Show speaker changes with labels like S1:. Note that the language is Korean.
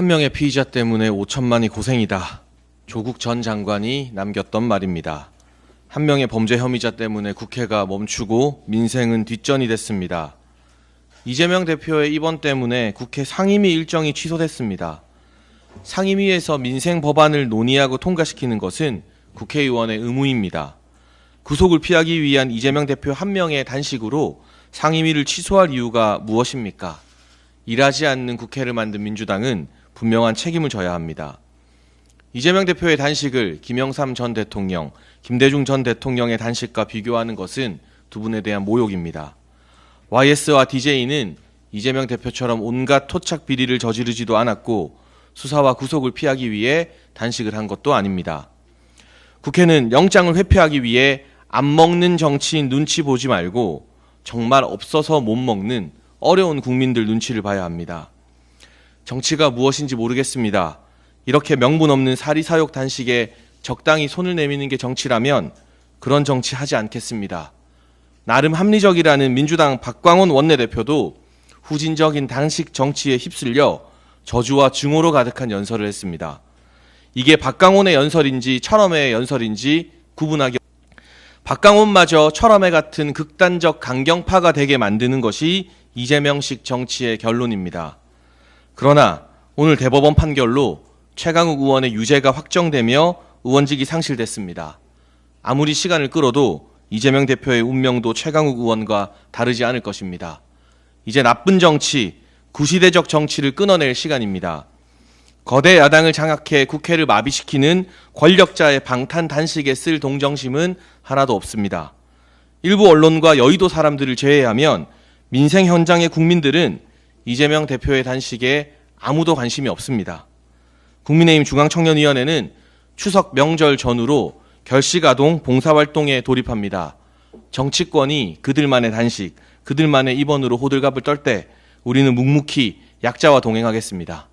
S1: 한 명의 피의자 때문에 5천만이 고생이다. 조국 전 장관이 남겼던 말입니다. 한 명의 범죄 혐의자 때문에 국회가 멈추고 민생은 뒷전이 됐습니다. 이재명 대표의 입원 때문에 국회 상임위 일정이 취소됐습니다. 상임위에서 민생 법안을 논의하고 통과시키는 것은 국회의원의 의무입니다. 구속을 피하기 위한 이재명 대표 한 명의 단식으로 상임위를 취소할 이유가 무엇입니까? 일하지 않는 국회를 만든 민주당은 분명한 책임을 져야 합니다. 이재명 대표의 단식을 김영삼 전 대통령, 김대중 전 대통령의 단식과 비교하는 것은 두 분에 대한 모욕입니다. YS와 DJ는 이재명 대표처럼 온갖 토착 비리를 저지르지도 않았고 수사와 구속을 피하기 위해 단식을 한 것도 아닙니다. 국회는 영장을 회피하기 위해 안 먹는 정치인 눈치 보지 말고 정말 없어서 못 먹는 어려운 국민들 눈치를 봐야 합니다. 정치가 무엇인지 모르겠습니다. 이렇게 명분 없는 사리사욕 단식에 적당히 손을 내미는 게 정치라면 그런 정치 하지 않겠습니다. 나름 합리적이라는 민주당 박광원 원내대표도 후진적인 단식 정치에 휩쓸려 저주와 증오로 가득한 연설을 했습니다. 이게 박광원의 연설인지 철험의 연설인지 구분하기 박광원마저 철험의 같은 극단적 강경파가 되게 만드는 것이 이재명식 정치의 결론입니다. 그러나 오늘 대법원 판결로 최강욱 의원의 유죄가 확정되며 의원직이 상실됐습니다. 아무리 시간을 끌어도 이재명 대표의 운명도 최강욱 의원과 다르지 않을 것입니다. 이제 나쁜 정치, 구시대적 정치를 끊어낼 시간입니다. 거대 야당을 장악해 국회를 마비시키는 권력자의 방탄 단식에 쓸 동정심은 하나도 없습니다. 일부 언론과 여의도 사람들을 제외하면 민생 현장의 국민들은 이재명 대표의 단식에 아무도 관심이 없습니다. 국민의힘 중앙청년위원회는 추석 명절 전후로 결식아동 봉사활동에 돌입합니다. 정치권이 그들만의 단식, 그들만의 입원으로 호들갑을 떨 때 우리는 묵묵히 약자와 동행하겠습니다.